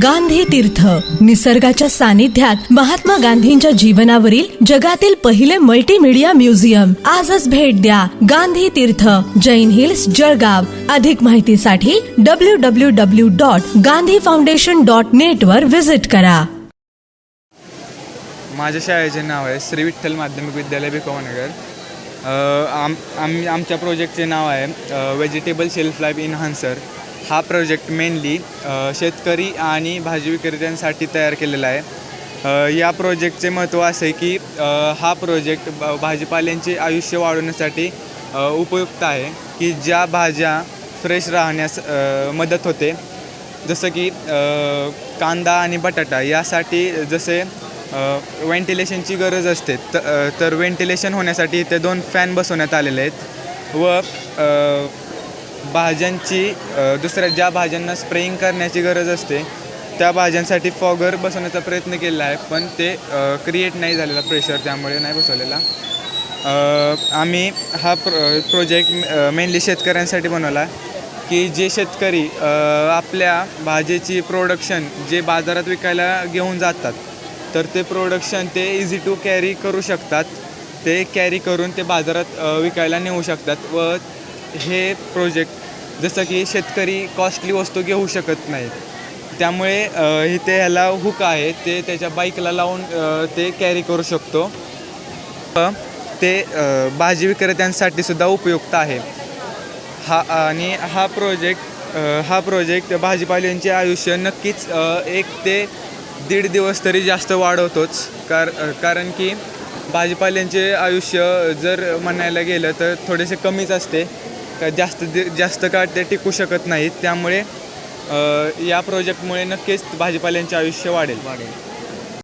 गांधी तीर्थ. निसर्गाच्या सानिध्यात महात्मा गांधींच्या जीवनावरील जगातील पहिले मल्टीमीडिया म्युझियम आजच भेट द्या गांधी तीर्थ. जैन हिल्स जळगाव. अधिक माहितीसाठी W W W dot Gandhi foundation dot net वर व्हिजिट करा. माझ्या शाळेचे नाव आहे श्री विठ्ठल माध्यमिक विद्यालय भिकवनगर आम आम आमच्या प्रोजेक्टचे नाव आहे व्हेजिटेबल शेल्फ लाईफ इनहान्सर हा प्रोजेक्ट मेनली शेतकरी आणि भाजी विक्रेत्यांसाठी तयार केलेला आहे. या प्रोजेक्टचे महत्त्व असे की हा प्रोजेक्ट ब- भाजीपाल्यांचे आयुष्य वाढवण्यासाठी उपयुक्त आहे की ज्या भाज्या फ्रेश राहण्यास मदत होते. जसं की कांदा आणि बटाटा यासाठी जसे व्हेंटिलेशनची गरज असते त तर व्हेंटिलेशन होण्यासाठी इथे दोन फॅन बसवण्यात आलेले आहेत. व भाज्यांची दुसऱ्या ज्या भाज्यांना स्प्रेइंग करण्याची गरज असते त्या भाज्यांसाठी फॉगर बसवण्याचा प्रयत्न केला आहे पण ते क्रिएट नाही झालेला प्रेशर त्यामुळे नाही बसवलेला. आम्ही हा प्र प्रोजेक्ट मेनली शेतकऱ्यांसाठी बनवला की जे शेतकरी आपल्या भाजीची प्रोडक्शन जे बाजारात विकायला घेऊन जातात तर ते प्रोडक्शन ते इझी टू कॅरी करू शकतात. ते कॅरी करून ते बाजारात विकायला नेऊ शकतात व हे प्रोजेक्ट जसं की शेतकरी कॉस्टली वस्तू घेऊ शकत नाहीत. त्यामुळे इथे ह्याला हुक आहे. ते त्याच्या बाईकला लावून ते कॅरी करू शकतो. ते भाजी विक्रेत्यांसाठी सुद्धा उपयुक्त आहे. हा आणि हा प्रोजेक्ट हा प्रोजेक्ट भाजीपाल्यांचे आयुष्य नक्कीच एक ते दीड दिवस तरी जास्त वाढवतोच. कार कारण की भाजीपाल्यांचे आयुष्य जर म्हणायला गेलं तर थोडेसे कमीच असते. का जास्त दि जास्त काळ ते टिकू शकत नाहीत. त्यामुळे या प्रोजेक्टमुळे नक्कीच भाजीपाल्यांचे आयुष्य वाढेल. वाढेल.